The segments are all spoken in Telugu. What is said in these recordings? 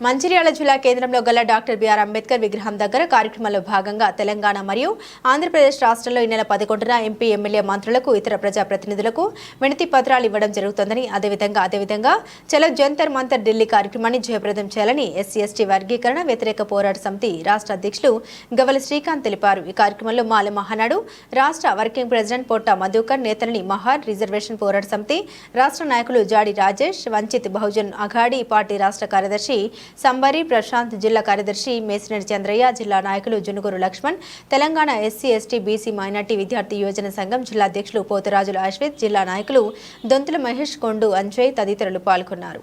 మంచిర్యాల జిల్లా కేంద్రంలో గల డాక్టర్ బిఆర్ అంబేద్కర్ విగ్రహం దగ్గర కార్యక్రమంలో భాగంగా తెలంగాణ మరియు ఆంధ్రప్రదేశ్ రాష్ట్రంలో ఈ నెల పదకొండున ఎంపీ ఎమ్మెల్యే మంత్రులకు ఇతర ప్రజాప్రతినిధులకు వినతి పత్రాలు ఇవ్వడం జరుగుతుందని అదేవిధంగా అదేవిధంగా చలో జంతర్ మంతర్ ఢిల్లీ కార్యక్రమాన్ని జయప్రదం చేయాలని ఎస్సీ ఎస్టీ వర్గీకరణ వ్యతిరేక పోరాట సమితి రాష్ట్ర అధ్యక్షులు గవల శ్రీకాంత్ తెలిపారు. ఈ కార్యక్రమంలో మాల మహానాడు రాష్ట్ర వర్కింగ్ ప్రెసిడెంట్ పొట్ట మధుకర్ నేతలని మహార్ రిజర్వేషన్ పోరాట సమితి రాష్ట్ర నాయకులు జాడి రాజేష్ వంచిత్ బహుజన్ అఘాడీ పార్టీ రాష్ట్ర కార్యదర్శి సంబరి ప్రశాంత్ జిల్లా కార్యదర్శి మేసినేని చంద్రయ్య జిల్లా నాయకులు Junuguru Laxman Telangana SC ST BC minority విద్యార్థి యువజన సంఘం జిల్లా అధ్యక్షులు పోతురాజులు అశ్విత్ జిల్లా నాయకులు దొంతుల మహేష్ కొండు అంజయ్ తదితరులు పాల్గొన్నారు.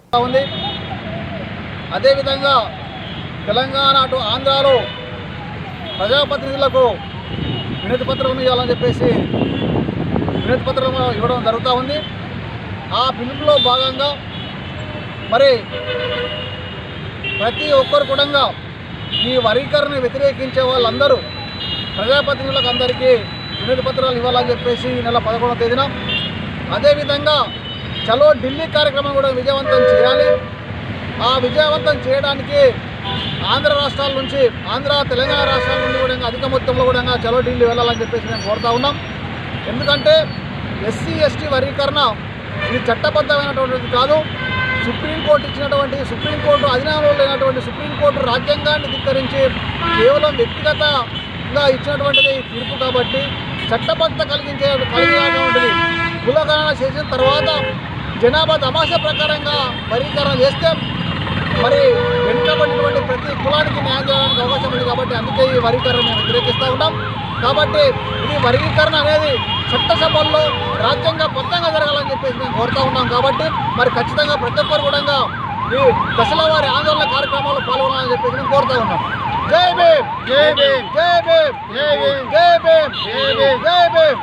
అదేవిధంగా తెలంగాణ అటు ఆంధ్రాలో ప్రజాప్రతినిధులకు వినతి పత్రం ఇవ్వాలని చెప్పేసి వినతి పత్రం ఇవ్వడం జరుగుతూ ఉంది. ఆ పిలుపులో భాగంగా మరి ప్రతి ఒక్కరు కూడా ఈ వర్గీకరణ వ్యతిరేకించే వాళ్ళందరూ ప్రజాప్రతినిధులకు అందరికీ వినతి పత్రాలు ఇవ్వాలని చెప్పేసి ఈ నెల పదకొండవ తేదీన. అదేవిధంగా చలో ఢిల్లీ కార్యక్రమం కూడా విజయవంతం చేయాలి. ఆ విజయవంతం చేయడానికి ఆంధ్ర రాష్ట్రాల నుంచి ఆంధ్ర తెలంగాణ రాష్ట్రాల నుండి కూడా అధిక మొత్తంలో కూడా చలో ఢిల్లీ వెళ్ళాలని చెప్పేసి మేము కోరుతా ఉన్నాం. ఎందుకంటే ఎస్సీ ఎస్టీ వర్గీకరణ ఇది చట్టబద్ధమైనటువంటిది కాదు. సుప్రీంకోర్టు ఇచ్చినటువంటి సుప్రీంకోర్టు అధినారంలో లేనటువంటి సుప్రీంకోర్టు రాజ్యాంగాన్ని ధిక్కరించి కేవలం వ్యక్తిగతంగా ఇచ్చినటువంటిది తీర్పు కాబట్టి చట్టబద్ధ కలిగించే కలిగినటువంటిది కులగణన చేసిన తర్వాత జనాభా తమాష ప్రకారంగా వర్గీకరణ చేస్తే మరి వెనుకబడినటువంటి ప్రతి కులానికి న్యాయం చేయడానికి అవకాశం ఉంది కాబట్టి అందుకే ఈ వర్గీకరణ మేము వ్యతిరేకిస్తూ ఉంటాం కాబట్టి ఇది వర్గీకరణ అనేది చట్టసభల్లో రాజ్యాంగ బద్ధంగా జరగాలని చెప్పేసి మేము కోరుతా ఉన్నాం కాబట్టి మరి ఖచ్చితంగా ప్రతి ఒక్కరు కూడా ఈ దశల వారి ఆందోళన కార్యక్రమాల్లో పాల్గొనాలని చెప్పేసి మేము కోరుతా ఉన్నాం. జై భీమ్! జై భీమ్! జై భీమ్! జై భీమ్! జై భీమ్! జై భీమ్!